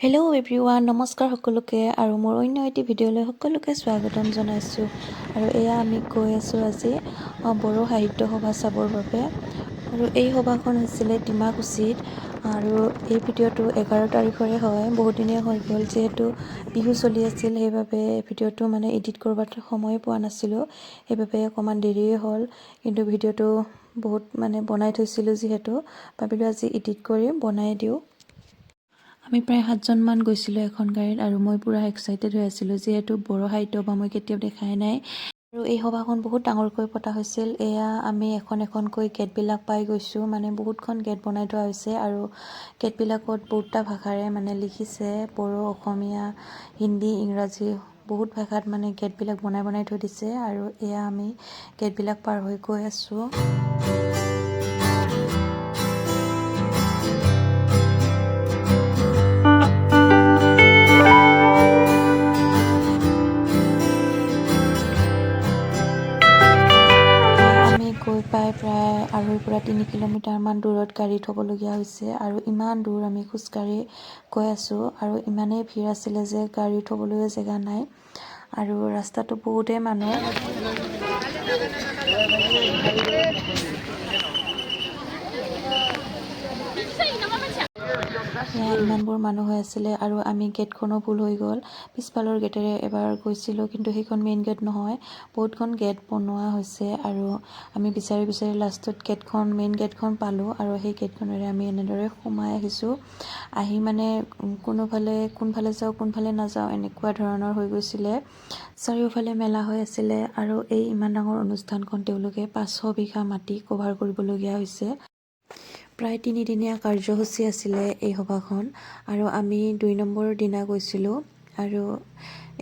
Hello everyone নমস্কাৰ সকলোকে আৰু মোৰ অন্য এটি ভিডিঅ'লৈ সকলোকে স্বাগতম জনাইছোঁ। আৰু এয়া আমি গৈ আছোঁ আজি বড়ো সাহিত্য সভা চাবৰ বাবে। আৰু এই সভাখন হৈছিলে ডিমাকুছিত। আৰু এই ভিডিঅ'টো এঘাৰ তাৰিখৰে হয়। বহুদিনেই হৈ গ'ল যিহেতু বিহু চলি আছিল। সেইবাবে ভিডিঅ'টো মানে এডিট কৰবাত সময় পোৱা নাছিলোঁ। সেইবাবে অকণমান দেৰিয়ে হ'ল। কিন্তু ভিডিঅ'টো বহুত মানে বনাই থৈছিলোঁ যিহেতু। ভাবিলোঁ আজি এডিট কৰি বনাই দিওঁ। আমি প্ৰায় সাতজনমান গৈছিলোঁ এখন গাড়ীত আৰু মই পূৰা এক্সাইটেড হৈ আছিলোঁ যিহেতু বড়ো সাহিত্য সভা মই কেতিয়াও দেখাই নাই। আৰু এই সভাখন বহুত ডাঙৰকৈ পতা হৈছিল। এয়া আমি এখন এখনকৈ গেটবিলাক পাই গৈছোঁ। মানে বহুতখন গেট বনাই থোৱা হৈছে আৰু গেটবিলাকত বহুতটা ভাষাৰে মানে লিখিছে বড়ো অসমীয়া হিন্দী ইংৰাজী বহুত ভাষাত মানে গেটবিলাক বনাই বনাই থৈ দিছে। আৰু এয়া আমি গেটবিলাক পাৰ হৈ গৈ আছোঁ। দূৰত গাড়ী থ'বলগীয়া হৈছে আৰু ইমান দূৰ আমি খোজকাঢ়ি গৈ আছোঁ আৰু ইমানেই ভিৰ আছিলে যে গাড়ী থ'বলৈও জেগা নাই আৰু ৰাস্তাটো বহুতেই মানুহ। সেয়া ইমানবোৰ মানুহ হৈ আছিলে আৰু আমি গেটখনো ভুল হৈ গ'ল। পিছফালৰ গেটেৰে এবাৰ গৈছিলোঁ কিন্তু সেইখন মেইন গেট নহয়। বহুতখন গেট বনোৱা হৈছে আৰু আমি বিচাৰি বিচাৰি লাষ্টত গেটখন মেইন গেটখন পালোঁ আৰু সেই গেটখনেৰে আমি এনেদৰে সোমাই আহিছোঁ। আহি মানে কোনোফালে কোনফালে যাওঁ কোনফালে নাযাওঁ এনেকুৱা ধৰণৰ হৈ গৈছিলে। চাৰিওফালে মেলা হৈ আছিলে আৰু এই ইমান ডাঙৰ অনুষ্ঠানখন তেওঁলোকে পাঁচশ বিঘা মাটি কভাৰ কৰিবলগীয়া হৈছে। প্ৰায় তিনিদিনীয়া কাৰ্যসূচী আছিলে এই সভাখন আৰু আমি দুই নম্বৰ দিনা গৈছিলোঁ আৰু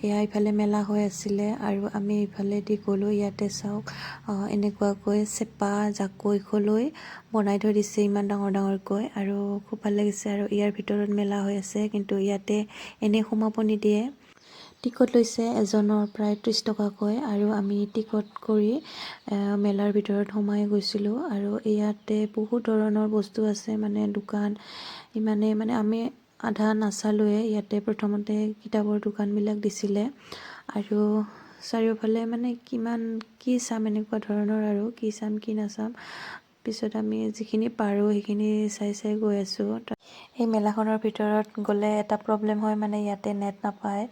এয়া ইফালে মেলা হৈ আছিলে আৰু আমি ইফালেদি গ'লোঁ ইয়াতে চাওক এনেকুৱাকৈ চেপা জাকৈখলৈ বনাই থৈ দিছে ইমান ডাঙৰ ডাঙৰকৈ আৰু খুব ভাল লাগিছে আৰু ইয়াৰ ভিতৰত মেলা হৈ আছে কিন্তু ইয়াতে এনেই সোমাব নিদিয়ে। টিকট লৈছে এজনৰ প্ৰায় ত্ৰিছ টকাকৈ আৰু আমি টিকট কৰি মেলাৰ ভিতৰত সোমাই গৈছিলোঁ আৰু ইয়াতে বহুত ধৰণৰ বস্তু আছে মানে দোকান ইমানে মানে আমি আধা নাচালোৱে ইয়াতে প্ৰথমতে কিতাপৰ দোকানবিলাক দিছিলে আৰু চাৰিওফালে মানে কিমান কি চাম এনেকুৱা ধৰণৰ আৰু কি চাম কি নাচাম পিছত আমি যিখিনি পাৰোঁ, সেইখিনি চাই চাই গৈ আছোঁ। এই মেলাখনৰ ভিতৰত গ'লে এটা প্ৰব্লেম হয় মানে ইয়াতে নেট নাপায়।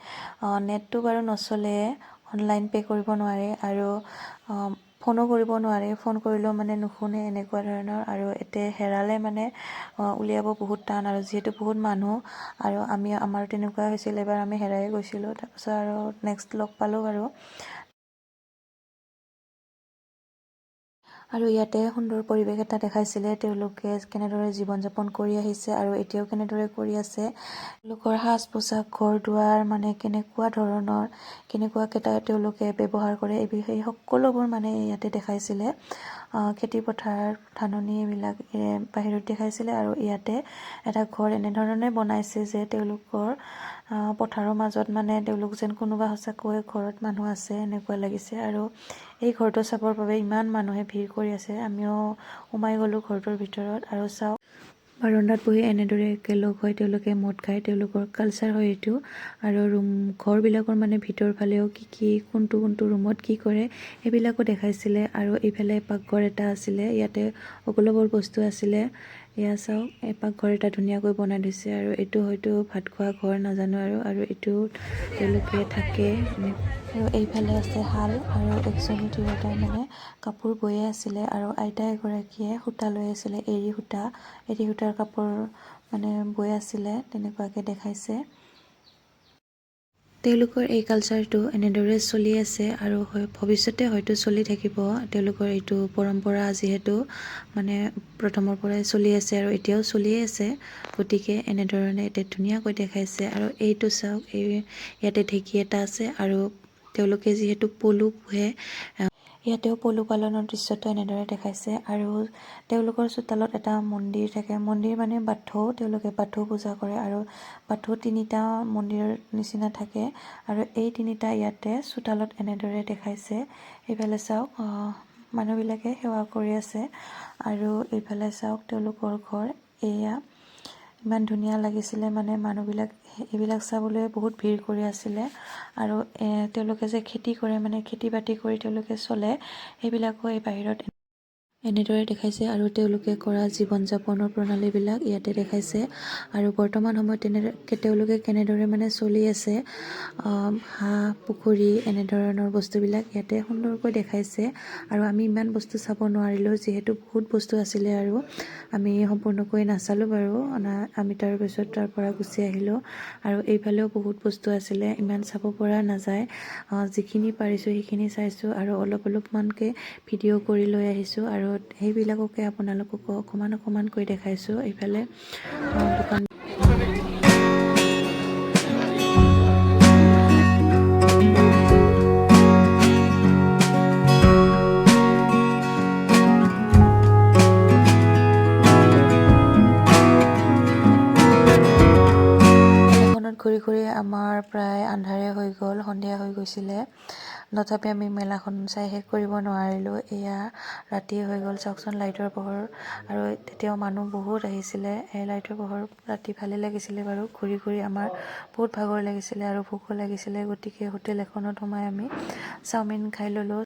নেটটো বাৰু নচলে অনলাইন পে' কৰিব নোৱাৰে আৰু ফোনো কৰিব নোৱাৰে ফোন কৰিলেও মানে নুশুনে এনেকুৱা ধৰণৰ আৰু এতে হেৰালে মানে উলিয়াব বহুত টান আৰু যিহেতু বহুত মানুহ আৰু আমি, আমাৰ তেনেকুৱা হৈছিল, এবাৰ আমি হেৰাই গৈছিলোঁ। তাৰপিছত আৰু নেক্সট লগ পালোঁ বাৰু। আৰু ইয়াতে সুন্দৰ পৰিৱেশ এটা দেখাইছিলে তেওঁলোকে কেনেদৰে জীৱন যাপন কৰি আহিছে আৰু এতিয়াও কেনেদৰে কৰি আছে। তেওঁলোকৰ সাজ পোছাক ঘৰ দুৱাৰ মানে কেনেকুৱা ধৰণৰ কেনেকুৱাকেইটা তেওঁলোকে ব্যৱহাৰ কৰে এই বিষয়ে সকলোবোৰ মানে ইয়াতে দেখাইছিলে। খেতি পথাৰ ধাননি এইবিলাক বাহিৰত দেখাইছিলে আৰু ইয়াতে এটা ঘৰ এনেধৰণে বনাইছে যে তেওঁলোকৰ পথাৰৰ মাজত মানে তেওঁলোক যেন কোনোবা সঁচাকৈ ঘৰত মানুহ আছে এনেকুৱা লাগিছে। আৰু এই ঘৰটো চাবৰ বাবে ইমান মানুহে ভিৰ কৰি আছে। আমিও সোমাই গ'লোঁ ঘৰটোৰ ভিতৰত আৰু চাওক বাৰাণ্ডাত বহি এনেদৰে একেলগ হৈ তেওঁলোকে মদ খায় তেওঁলোকৰ কালচাৰ হয় এইটো। আৰু ৰুম ঘৰবিলাকৰ মানে ভিতৰ ফালেও কি কি কোনটো কোনটো ৰুমত কি কৰে সেইবিলাকো দেখাইছিলে। আৰু এইফালে পাকঘৰ এটা আছিলে ইয়াতে সকলোবোৰ বস্তু আছিলে। এয়া চাওক এই পাকঘৰ এটা ধুনীয়াকৈ বনাই দিছে আৰু এইটো হয়তো ভাত খোৱা ঘৰ নাজানো আৰু আৰু এইটো তেওঁলোকে থাকে আৰু এইফালে আছে শাল আৰু একজনী তিৰোতাই মানে কাপোৰ বয়ে আছিলে আৰু আইতা এগৰাকীয়ে সূতা লৈ আছিলে এৰী সূতা। এৰী সূতাৰ কাপোৰ মানে বৈ আছিলে তেনেকুৱাকৈ দেখাইছে। তেওঁলোকৰ এই কালচাৰটো এনেদৰে চলি আছে আৰু ভৱিষ্যতে হয়তো চলি থাকিব। তেওঁলোকৰ এইটো পৰম্পৰা যিহেতু মানে প্ৰথমৰ পৰাই চলি আছে আৰু এতিয়াও চলিয়ে আছে। গতিকে এনেধৰণে এতিয়া ধুনীয়াকৈ দেখাইছে আৰু এইটো চাওক, এই, ইয়াতে ঢেঁকী এটা আছে আৰু তেওঁলোকে যিহেতু পলু পোহে ইয়াতেও পলু পালনৰ দৃশ্যটো এনেদৰে দেখাইছে আৰু তেওঁলোকৰ চোতালত এটা মন্দিৰ থাকে। মন্দিৰ মানে বাথৌ তেওঁলোকে বাথৌ পূজা কৰে আৰু বাথৌ তিনিটা মন্দিৰৰ নিচিনা থাকে আৰু এই তিনিটা ইয়াতে চোতালত এনেদৰে দেখাইছে। এইফালে চাওক মানুহবিলাকে সেৱা কৰি আছে আৰু এইফালে চাওক তেওঁলোকৰ ঘৰ এয়া। ইমান ধুনীয়া লাগিছিলে মানে মানুহবিলাক এইবিলাক চাবলৈ বহুত ভিৰ কৰি আছিলে। আৰু তেওঁলোকে যে খেতি কৰে মানে খেতি বাতি কৰি তেওঁলোকে চলে সেইবিলাকো এই বাহিৰত এনেদৰে দেখাইছে আৰু তেওঁলোকে কৰা জীৱন যাপনৰ প্ৰণালীবিলাক ইয়াতে দেখাইছে। আৰু বৰ্তমান সময়ত তেনে তেওঁলোকে কেনেদৰে মানে চলি আছে হাঁহ পুখুৰী এনেধৰণৰ বস্তুবিলাক ইয়াতে সুন্দৰকৈ দেখাইছে। আৰু আমি ইমান বস্তু চাব নোৱাৰিলোঁ যিহেতু বহুত বস্তু আছিলে আৰু আমি সম্পূৰ্ণকৈ নাচালোঁ বাৰু। আমি তাৰপিছত তাৰ পৰা গুচি আহিলোঁ। আৰু এইফালেও বহুত বস্তু আছিলে ইমান চাব পৰা নাযায়। যিখিনি পাৰিছোঁ সেইখিনি চাইছোঁ আৰু অলপ অলপমানকৈ ভিডিঅ' কৰি লৈ আহিছোঁ। আৰু সেইবিলাককে আপোনালোকক অকণমান অকণমানকৈ দেখাইছোঁ এইফালে দোকান ঘূৰি ঘূৰি আমাৰ প্ৰায় আন্ধাৰে হৈ গ'ল সন্ধিয়া হৈ গৈছিলে তথাপি আমি মেলাখন চাই শেষ কৰিব নোৱাৰিলোঁ। এয়া ৰাতি হৈ গ'ল চাওকচোন লাইটৰ পোহৰ। আৰু তেতিয়াও মানুহ বহুত আহিছিলে। এই লাইটৰ পোহৰ ৰাতি ভালেই লাগিছিলে বাৰু। ঘূৰি ঘূৰি আমাৰ বহুত ভাগৰ লাগিছিলে আৰু ভোকো লাগিছিলে। গতিকে হোটেল এখনত সোমাই আমি চাওমিন খাই ল'লোঁ।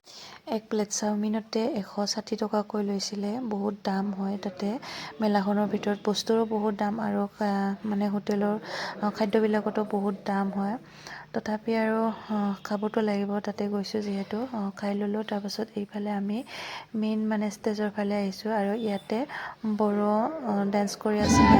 এক প্লেট চাওমিনতে এশ ষাঠি টকাকৈ লৈছিলে। বহুত দাম হয় তাতে। মেলাখনৰ ভিতৰত বস্তুৰো বহুত দাম আৰু মানে হোটেলৰ খাদ্যবিলাকতো বহুত দাম হয়। তথাপি আৰু খাবতো লাগিব তাতে গৈছোঁ যিহেতু খাই ল'লোঁ। তাৰপাছত এইফালে আমি মেইন মানে ষ্টেজৰ ফালে আহিছোঁ আৰু ইয়াতে বড়ো ডান্স কৰি আছিলে।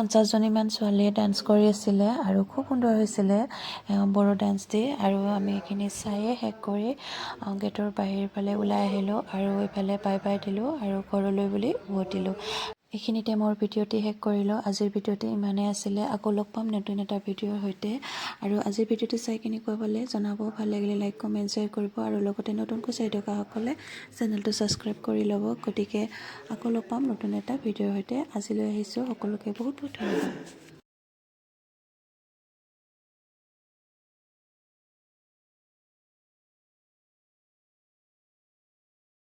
পঞ্চাছজনীমান ছোৱালীয়ে ডান্স কৰি আছিলে আৰু খুব সুন্দৰ হৈছিলে বড়ো ডান্স দি। আৰু আমি এইখিনি চায়ে শেষ কৰি গেটৰ বাহিৰ ফালে ওলাই আহিলোঁ আৰু এইফালে বাই বাই দিলোঁ আৰু ঘৰলৈ বুলি উভতিলোঁ। এইখিনিতে মোৰ ভিডিঅ'টি শেষ কৰিলোঁ। আজিৰ ভিডিঅ'টি ইমানেই আছিলে। আকৌ লগ পাম নতুন এটা ভিডিঅ'ৰ সৈতে। আৰু আজিৰ ভিডিঅ'টো চাই কেনেকুৱা পালে জনাব ভালো লাগিলে লাইক কমেণ্ট শ্বেয়াৰ কৰিব। আৰু লগতে নতুনকৈ চাই থকাসকলে চেনেলটো ছাবস্ক্ৰাইব কৰি ল'ব। গতিকে আকৌ লগ পাম নতুন এটা ভিডিঅ'ৰ সৈতে। আজিলৈ আহিছোঁ। সকলোকে বহুত বহুত ধন্যবাদ।